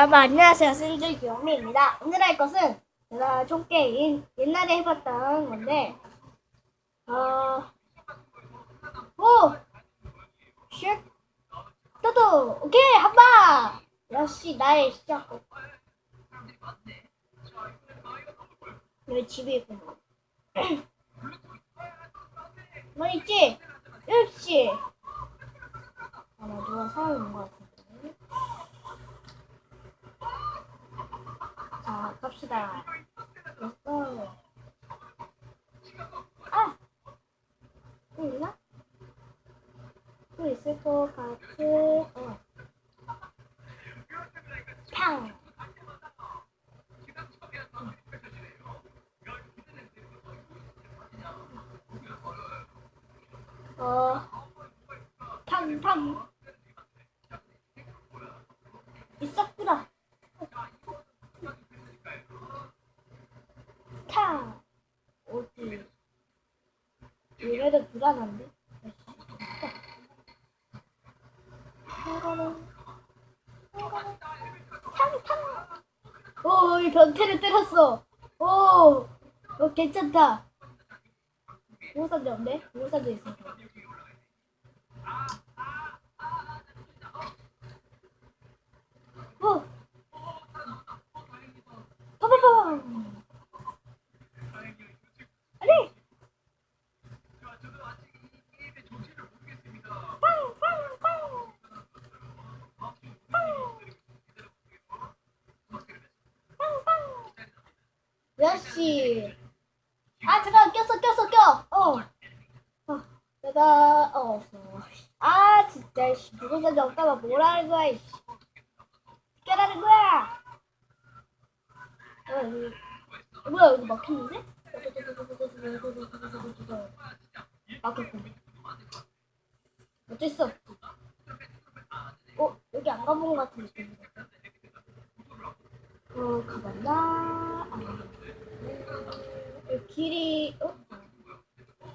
여러분 안녕하세요 센줄 귀요미입니다 오늘 할 것은 제가 총 게임 옛날에 해봤던 건데 어... 오! 슛! 또도! 오케이! 한방! 역시 나의 시작 여기 집에 있구나 뭐 있지? 역시 아마 누가 사용한 것 같은 자, 갑시다. 됐어. 아! 또 있나? 또 있을 것 같아. 어. 팡! 어, 팡, 팡. 있었구나. 이래도 불안한데? 한가는 한가는 탕탕 오 이 변태를 때렸어. 오 어, 괜찮다. 우산도 없네? 우산도 있어 오 파파파 아니! 빵! 빵! 빵! 빵! 빵! 몇 시? 아, 잠깐, 꼈어, 꼈어, 껴! 어. 어, 내가, 어, 없어. 아, 진짜, 씨. 누군가지 없다가 뭐라는 거야, 이씨. 껴라는 거야! 어, 여기. 뭐야, 여기 막혔는데? 막혔군. 어쩔 수 없지. 어, 여기 안 가본 것 같은 느낌이. 어, 가봤나? 아, 여기 길이, 어?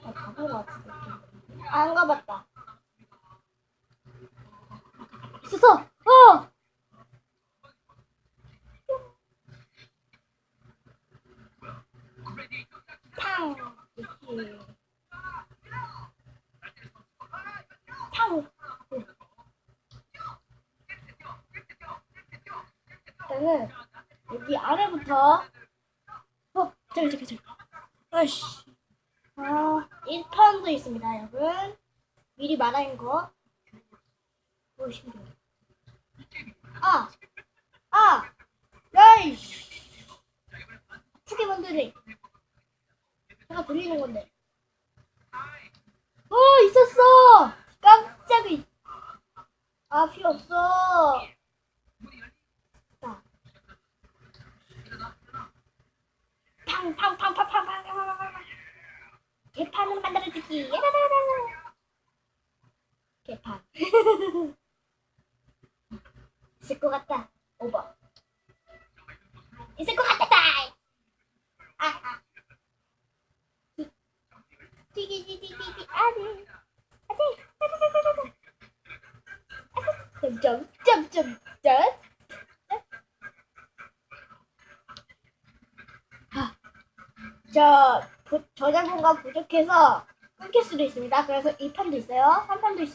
아, 가본 것 같은 느낌. 아, 안 가봤다. 있었어! 어! 탕! 이렇게. 탕! 일단은 여기 아래부터 어 저기 저기 저기. 아이씨. 아 1편도 있습니다 여러분. 미리 말한 거. 보시면 돼요 아! 아! 야이씨. 스케본들이. 제가 돌리는 건데. 어 있었어. 깜짝이. 아 필요 없어 팡 팡 팡 팡 팡 팡 팡 팡 팡 개판을 만들어주기 야다다다 개판 있을 것 같다 오버 있을 것 같다 아 아 띠기디디디디 아들 아들 아들 점점점점 저 부- 저작권가 부족해서 끊길 수도 있습니다. 그래서 2편도 있어요. 3편도 있,